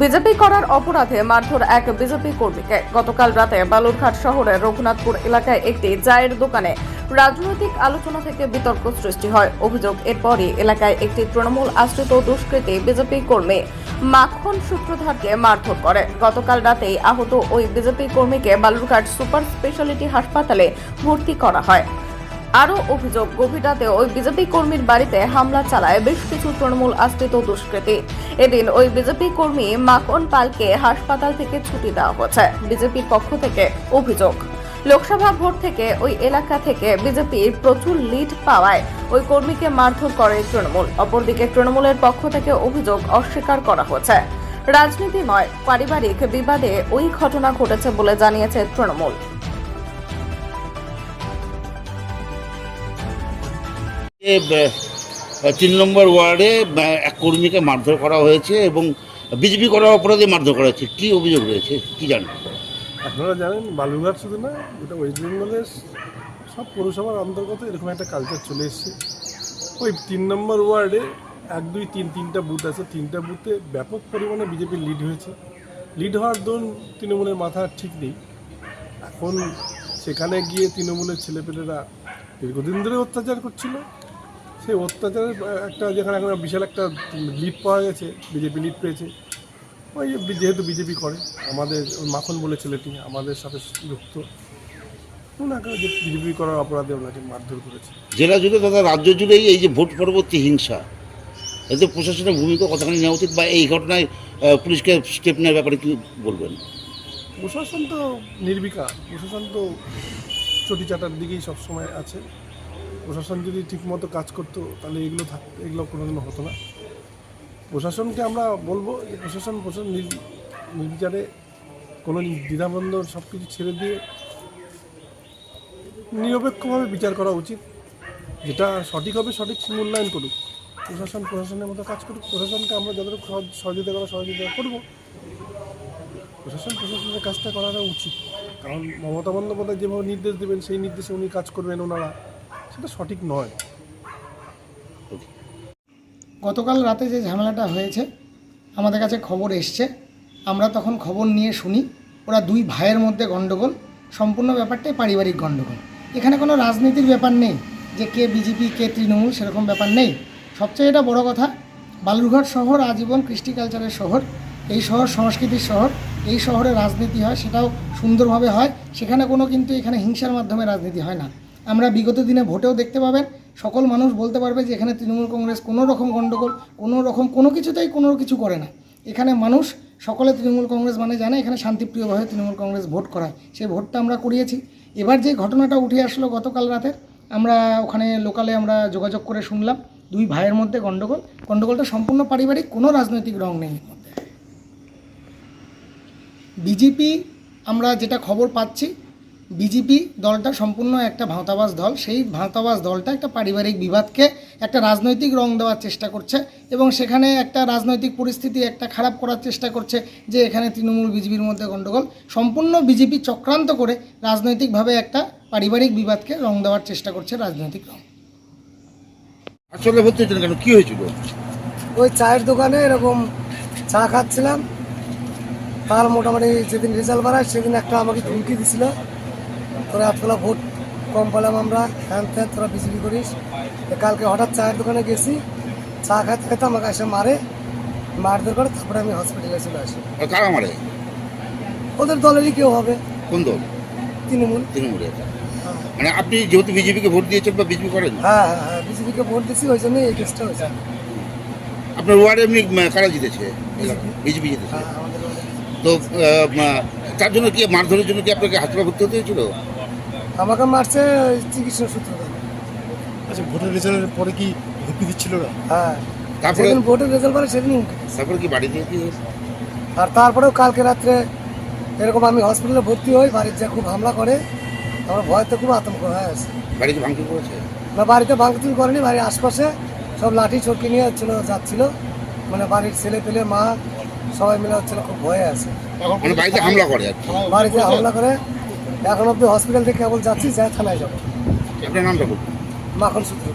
BJP করার অপরাধে মারধর এক বিজেপি কর্মীকে। গতকাল রাতে বালুরঘাট শহরের রঘুনাথপুর এলাকায় একটি চায়ের দোকানে রাজনৈতিক আলোচনা থেকে বিতর্ক সৃষ্টি হয়। অভিযোগ, এরপরই এলাকায় একটি তৃণমূল আশ্রিত দুষ্কৃতী বিজেপি কর্মী মাখন সূত্রধারকে মারধর করে। গতকাল রাতেই আহত ওই বিজেপি কর্মীকে বালুরঘাট সুপার স্পেশালিটি হাসপাতালে ভর্তি করা হয়। আরও অভিযোগ গভীর রাতে ওই বিজেপি কর্মীর বাড়িতে হামলা চালায় বেশ কিছু তৃণমূল আশ্রিত দুষ্কৃতী। এদিন ওই বিজেপি কর্মী মাখন পালকে হাসপাতাল থেকে ছুটি দেওয়া হয়েছে, বিজেপির পক্ষ থেকে অভিযোগ। লোকসভা ভোট থেকে ওই এলাকা থেকে বিজেপির প্রচুর লিড পাওয়ায় ওই কর্মীকে মারধর করে তৃণমূল। অপরদিকে তৃণমূলের পক্ষ থেকে অভিযোগ অস্বীকার করা হয়েছে। রাজনীতি নয়, পারিবারিক বিবাদে ওই ঘটনা ঘটেছে বলে জানিয়েছে তৃণমূল। তিন নম্বর ওয়ার্ডে এক কর্মীকে মারধর করা হয়েছে এবং বিজেপি করার অপরাধে মারধর করা হয়েছে। কি অভিযোগ রয়েছে? কি জানেন? আপনারা জানেন, বালুরঘাট শুধু না, গোটা ওয়েস্ট বেঙ্গলের সব পৌরসভার অন্তর্গত এরকম একটা কালচার চলে এসছে। ওই তিন নম্বর ওয়ার্ডে এক, দুই, তিন, তিনটা বুথ আছে। তিনটা বুথে ব্যাপক পরিমাণে বিজেপির লিড হয়েছে। লিড হওয়ার দরুন তৃণমূলের মাথা ঠিক নেই। এখন সেখানে গিয়ে তৃণমূলের ছেলেপেলেরা দীর্ঘদিন ধরে অত্যাচার করছিল। সেই অত্যাচারের একটা যেখানে এখন বিশাল একটা লিড পাওয়া গেছে বিজেপি লিড পেয়েছে। ওই যেহেতু বিজেপি করে আমাদের মাখন বলে ছেলেটি আমাদের সাথে যুক্ত। ওনাকে যে বিজেপি করার অপরাধে ওনাকে মারধর করেছে। জেলা জুড়ে তথা রাজ্য জুড়েই এই যে ভোট পরবর্তী হিংসা এতে প্রশাসনের ভূমিকা কতখানি নেওয়া উচিত বা এই ঘটনায় পুলিশকে স্টেপ নেওয়ার ব্যাপারে কি বলবেন? প্রশাসন তো নির্বিকার প্রশাসন তো চটি চাটার দিকেই সবসময় আছে। প্রশাসন যদি ঠিকমতো কাজ করতো, তাহলে এগুলো থাক, এগুলো কোনোদিনও হতো না। প্রশাসনকে আমরা বলব যে প্রশাসন প্রশাসন নির- নির্বিচারে কোনো দ্বিধাবন্ধ সব কিছু ছেড়ে দিয়ে নিরপেক্ষভাবে বিচার করা উচিত। যেটা সঠিক হবে, সঠিক মূল্যায়ন করুক। প্রশাসন, প্রশাসনের মতো কাজ করুক। প্রশাসনকে আমরা যতটুকু সহযোগিতা করা সহযোগিতা করব। প্রশাসন, প্রশাসনের কাজটা করাটা উচিত। কারণ মমতা বন্দ্যোপাধ্যায় যেভাবে নির্দেশ দেবেন, সেই নির্দেশে উনি কাজ করবেন ওনারা। সেটা সঠিক নয়। গতকাল রাতে যে ঝামেলাটা হয়েছে আমাদের কাছে খবর এসছে। আমরা তখন খবর নিয়ে শুনি ওরা দুই ভাইয়ের মধ্যে গণ্ডগোল সম্পূর্ণ ব্যাপারটাই পারিবারিক গণ্ডগোল। এখানে কোনো রাজনীতির ব্যাপার নেই যে কে বিজেপি কে তৃণমূল সেরকম ব্যাপার নেই। সবচেয়ে এটা বড় কথা বালুরঘাট শহর আজীবন কৃষ্টি কালচারের শহর। এই শহর সংস্কৃতির শহর এই শহরে রাজনীতি হয় সেটাও সুন্দরভাবে হয়। সেখানে কোনো কিন্তু এখানে হিংসার মাধ্যমে রাজনীতি হয় না। আমরা বিগত দিনে ভোটেও দেখতে পাবেন। সকল মানুষ বলতে পারবে যে এখানে তৃণমূল কংগ্রেস কোনো রকম গণ্ডগোল কোনো রকম, কোনো কিছুতেই কোনো কিছু করে না। এখানে মানুষ সকলে তৃণমূল কংগ্রেস মানে জানে, এখানে শান্তিপ্রিয়ভাবে তৃণমূল কংগ্রেস ভোট করায়। সেই ভোটটা আমরা করিয়েছি। এবার যে ঘটনাটা উঠে আসলো গতকাল রাতের, আমরা ওখানে লোকালে আমরা যোগাযোগ করে শুনলাম, দুই ভাইয়ের মধ্যে গণ্ডগোল গণ্ডগোলটা সম্পূর্ণ পারিবারিক, কোনো রাজনৈতিক রং নেই। বিজেপি, আমরা যেটা খবর পাচ্ছি বিজেপি দলটা সম্পূর্ণ একটা ভাঁতাবাজ দল। সেই ভাঁতাবাজ দলটা একটা পারিবারিক বিবাদকে একটা রাজনৈতিক রং দেওয়ার চেষ্টা করছে এবং সেখানে একটা রাজনৈতিক পরিস্থিতি একটা খারাপ করার চেষ্টা করছে যে এখানে তৃণমূল বিজেপির মধ্যে গণ্ডগোল। সম্পূর্ণ বিজেপি চক্রান্ত করে রাজনৈতিকভাবে একটা পারিবারিক বিবাদকে রং দেওয়ার চেষ্টা করছে রাজনৈতিক রং। আসলে কেন? কি হয়েছিল? ওই চায়ের দোকানে এরকম চা খাচ্ছিলাম। তার মোটামুটি যেদিন রেজাল্ট বাড়ায় সেদিন একটা আমাকে ধুমকি দিছিল। তোরা এতগুলো ভোট কম পেলাম আমরা হ্যান ত্যান তোরা বিজেপি করিস। কালকে হঠাৎ চায়ের দোকানে গেছি চা খাইতে খাইতে আমাকে এসে মারে মারধর করে তারপরে আমি হসপিটালে চলে আসি। কারা মারে? ওদের দলেরই কেউ হবে। কোন দল? তৃণমূল। তৃণমূলে মানে আপনি যেহেতু বিজেপিকে ভোট দিয়েছেন বা বিজেপি করেন? হ্যাঁ হ্যাঁ হ্যাঁ বিজেপিকে ভোট দিচ্ছি ওই জন্যই এই কেসটা হয়েছে। আপনার ওয়ার্ডে এমনি কারা জিতেছে? বিজেপি। জিতেছে। হ্যাঁ। তো তার জন্য কি মারধরের জন্য কি আপনাকে হাসপাতালে ভর্তি হতে হয়েছিল? আমাকে মারছে চিকিৎসা সূত্র। আচ্ছা ভোটের রেজাল্টের পরে কি হুমকি দিচ্ছিল না হ্যাঁ। তারপরে যেদিন ভোটের রেজাল্ট বাড়ে সেদিন তারপরে কি বাড়ি কি আর তারপরেও কালকে রাত্রে এরকম আমি হসপিটালে ভর্তি হই বাড়ির যা খুব হামলা করে আমার ভয়তে খুব আতঙ্ক হয়ে আছে। বাড়িতে ভাঙচুর করেছে? না বাড়িতে ভাঙচুর করেনি বাড়ির আশপাশে সব লাঠি ছটকি নিয়ে হচ্ছিল যাচ্ছিল। মানে বাড়ির ছেলে পেলে মা সবাই মিলে হচ্ছিল খুব ভয়ে আছে। মানে বাড়িতে হামলা করে বাড়িতে হামলা করে এখন অব্দি হসপিটাল থেকে কেবল যাচ্ছি যা থানায় যাব। আপনার নামটা বলুন। মাখন সূত্র।